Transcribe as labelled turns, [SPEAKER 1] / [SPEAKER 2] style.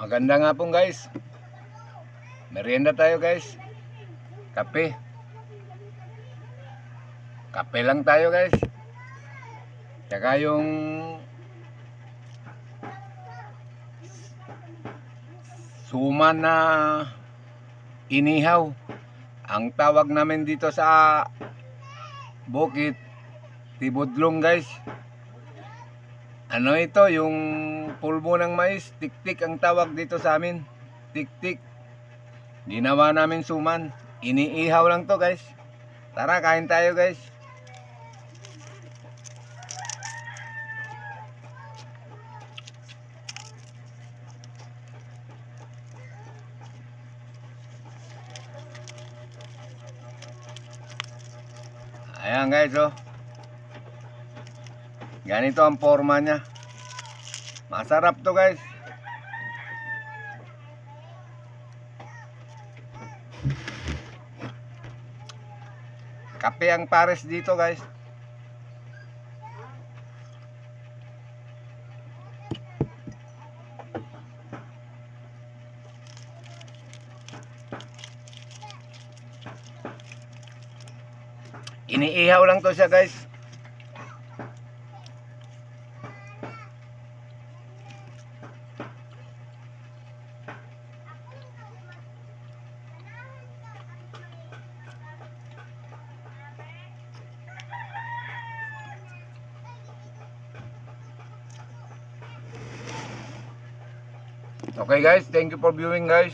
[SPEAKER 1] Maganda nga pong guys. Merienda tayo guys. Kape. Kape lang tayo guys. Tsaka yung suman na inihaw. Ang tawag namin dito sa bukit, tibudlong guys. Ano ito, yung pulbo ng mais, tik-tik ang tawag dito sa amin. Tik-tik. Ginawa namin suman. Iniihaw lang to guys. Tara, kain tayo guys. Ayan guys oh. Ganito ang forma niya. Masarap to guys. Kape ang pares dito guys. Iniihaw lang to siya guys. Okay guys, thank you for viewing guys.